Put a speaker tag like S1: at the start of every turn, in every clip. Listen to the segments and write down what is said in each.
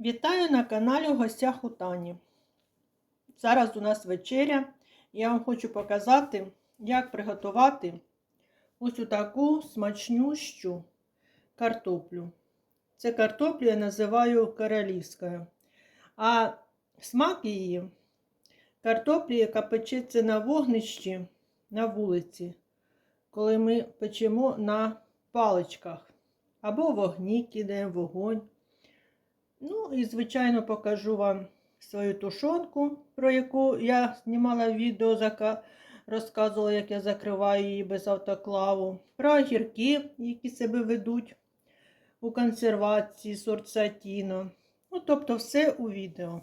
S1: Вітаю на каналі в гостях Тані. Зараз у нас вечеря. Я вам хочу показати, як приготувати ось таку смачнющу картоплю. Це картоплю я називаю королівською. А смак її картоплі, яка печеться на вогнищі на вулиці, коли ми печемо на паличках або вогні кидаємо вогонь. Ну і, звичайно, покажу вам свою тушонку, про яку я знімала відео, зака- розказувала, як я закриваю її без автоклаву. Про огірки, які себе ведуть у консервації, сорт сатіно. Ну, тобто все у відео.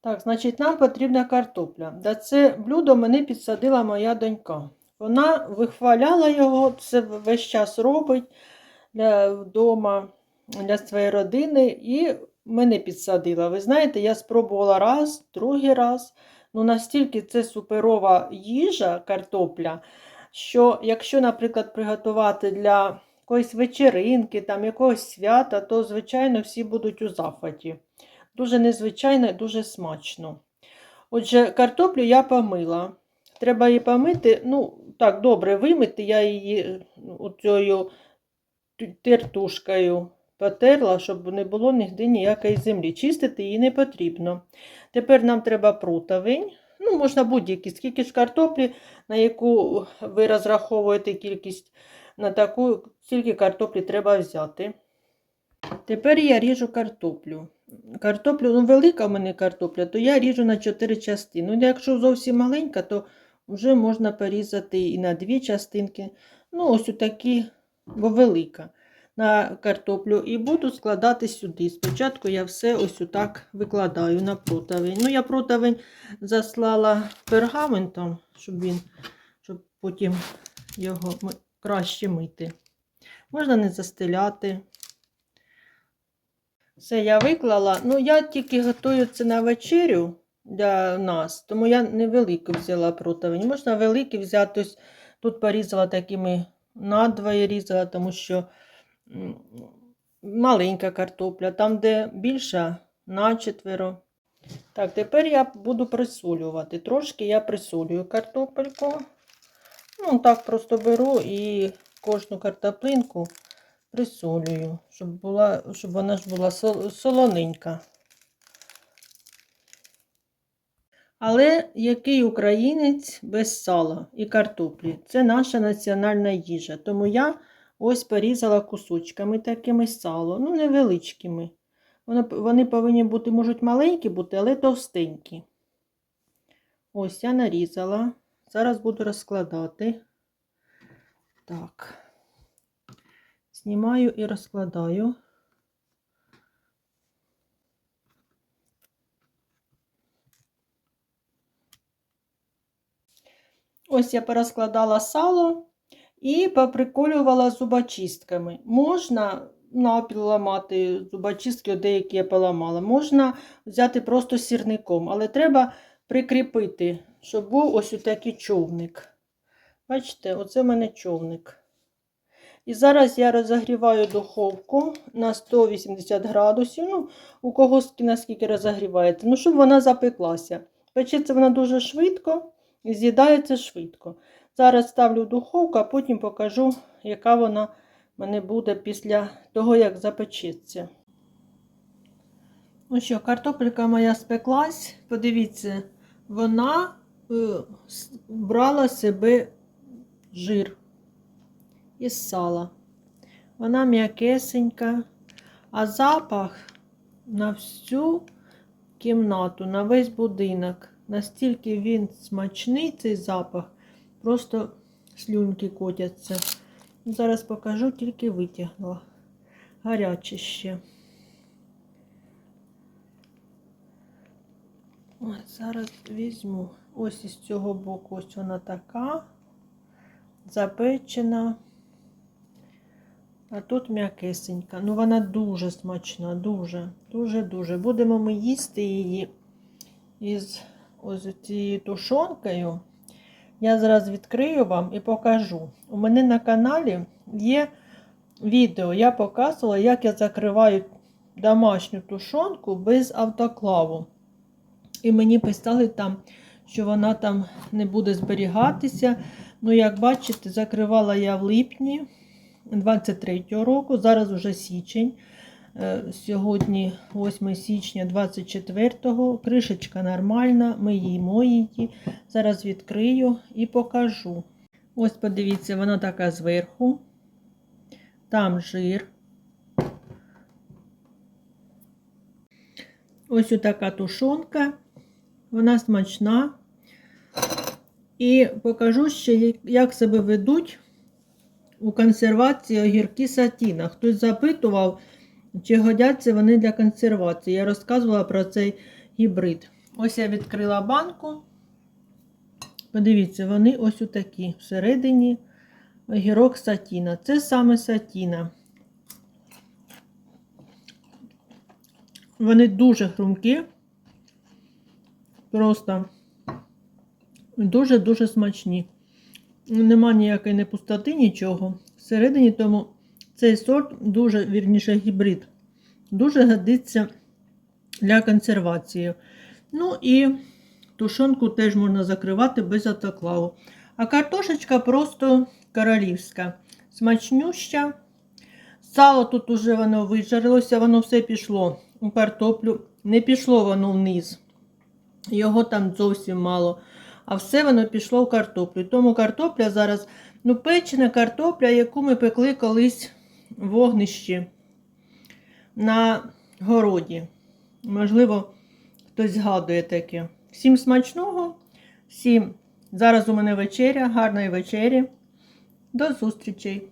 S1: Так, значить, нам потрібна картопля. Да це блюдо мене підсадила моя донька. Вона вихваляла його, це весь час робить для вдома для своєї родини і мене підсадила. Ви знаєте, я спробувала раз, другий раз. Ну, настільки це суперова їжа, картопля, що якщо, наприклад, приготувати для якоїсь вечеринки, там, якогось свята, то, звичайно, всі будуть у захваті. Дуже незвичайно і дуже смачно. Отже, картоплю я помила. Треба її помити, ну, так, добре вимити, я її оцею тертушкою потерла, щоб не було нігде ніякої землі. Чистити її не потрібно. Тепер нам треба противень. Ну, можна будь-який, скільки ж картоплі, на яку ви розраховуєте кількість, на таку, скільки картоплі треба взяти. Тепер я ріжу картоплю. Картоплю, ну, велика в мене картопля, то я ріжу на 4 частини. Ну, якщо зовсім маленька, то вже можна порізати і на 2 частинки. Ну, ось такі, бо велика на картоплю і буду складати сюди. Спочатку я все ось отак викладаю на противень. Ну, я противень заслала пергаментом, щоб він, щоб потім його краще мити. Можна не застеляти. Все, я виклала. Ну, я тільки готую це на вечерю для нас, тому я невелику взяла противень. Можна великий взяти. Ось тут порізала такими надвоє різала, тому що маленька картопля, там, де більша, начетверо. Так, тепер я буду присолювати. Трошки я присолюю картопельку. Ну, так просто беру і кожну картоплинку присолюю, щоб була, щоб вона ж була солоненька. Але який українець без сала і картоплі? Це наша національна їжа. Тому я Ось порізала кусочками такими сало, ну, невеличкими. Вони, повинні бути, можуть маленькі бути, але товстенькі. Ось я нарізала. Зараз буду розкладати. Так, знімаю і розкладаю. Ось я порозкладала сало і поприколювала зубочистками. Можна напіл ламати зубочистки, деякі я поламала. Можна взяти просто сірником, але треба прикріпити, щоб був ось такий човник. Бачите, оце в мене човник. І зараз я розігріваю духовку на 180 градусів. Ну, у когось наскільки розігріваєте, ну, щоб вона запеклася. Печеться вона дуже швидко і з'їдається швидко. Зараз ставлю в духовку, а потім покажу, яка вона мене буде після того, як запечеться. Ну що, картопелька моя спеклась. Подивіться, вона е, брала себе жир із сала. Вона м'якесенька, а запах на всю кімнату, на весь будинок. Настільки він смачний, цей запах. Просто слюнки котяться. Зараз покажу, тільки витягнула. Гаряче ще. Ось, зараз візьму. Ось із цього боку ось вона така, запечена. А тут м'якесенька. Ну, вона дуже смачна, дуже, дуже-дуже. Будемо ми їсти її із ось цією тушонкою. Я зараз відкрию вам і покажу. У мене на каналі є відео, я показувала, як я закриваю домашню тушонку без автоклаву. І мені писали там, що вона там не буде зберігатися. Ну, як бачите, закривала я в липні 23-го року, зараз уже січень. Е, Сьогодні 8 січня 24-го. Кришечка нормальна, ми їмо її. Зараз відкрию і покажу. Ось подивіться, вона така зверху. Там жир. Ось така тушонка. Вона смачна. І покажу ще, як- себе ведуть у консервації огірки сатіна. Хтось запитував, чи годяться вони для консервації. Я розказувала про цей гібрид. Ось я відкрила банку. Подивіться, вони ось такі всередині огірок сатіна. Це саме сатіна. Вони дуже хрумкі. Просто дуже-дуже смачні. Нема ніякої не пустоти, нічого. Всередині тому цей сорт дуже, вірніше, гібрид. Дуже годиться для консервації. Ну і тушонку теж можна закривати без автоклаву. А картошечка просто королівська. Смачнюща. Сало тут уже воно вижарилося, воно все пішло у картоплю. Не пішло воно вниз. Його там зовсім мало. А все воно пішло в картоплю. Тому картопля зараз, ну, печена картопля, яку ми пекли колись вогнищі на городі. Можливо, хтось згадує таке. Всім смачного, всім. Зараз у мене вечеря, гарної вечері. До зустрічей!